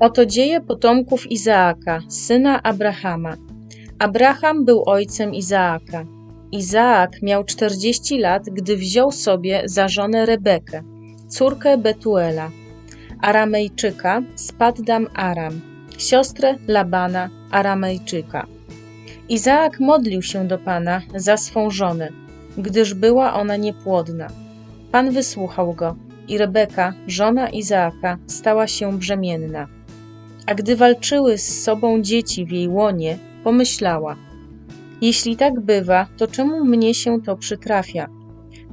Oto dzieje potomków Izaaka, syna Abrahama. Abraham był ojcem Izaaka. Izaak miał 40 lat, gdy wziął sobie za żonę Rebekę, córkę Betuela, Aramejczyka z Paddam Aram, siostrę Labana, Aramejczyka. Izaak modlił się do Pana za swą żonę, gdyż była ona niepłodna. Pan wysłuchał go i Rebeka, żona Izaaka, stała się brzemienna. A gdy walczyły z sobą dzieci w jej łonie, pomyślała: Jeśli tak bywa, to czemu mnie się to przytrafia?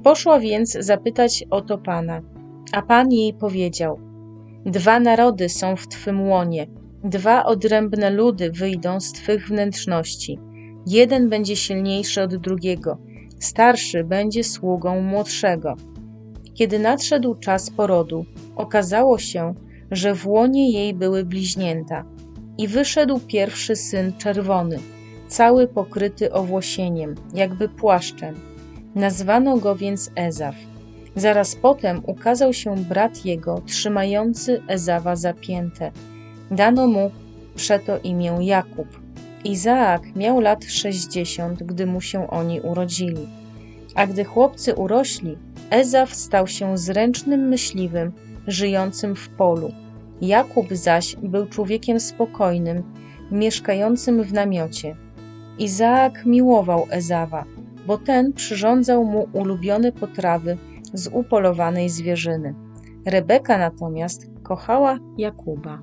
Poszła więc zapytać o to Pana. A Pan jej powiedział: Dwa narody są w twym łonie, dwa odrębne ludy wyjdą z twych wnętrzności. Jeden będzie silniejszy od drugiego, starszy będzie sługą młodszego. Kiedy nadszedł czas porodu, okazało się, że w łonie jej były bliźnięta. I wyszedł pierwszy syn czerwony, cały pokryty owłosieniem, jakby płaszczem. Nazwano go więc Ezaf. Zaraz potem ukazał się brat jego, trzymający Ezawa zapięte. Dano mu przeto imię Jakub. Izaak miał lat sześćdziesiąt, gdy mu się oni urodzili. A gdy chłopcy urośli, Ezaf stał się zręcznym myśliwym, żyjącym w polu. Jakub zaś był człowiekiem spokojnym, mieszkającym w namiocie. Izaak miłował Ezawa, bo ten przyrządzał mu ulubione potrawy z upolowanej zwierzyny. Rebeka natomiast kochała Jakuba.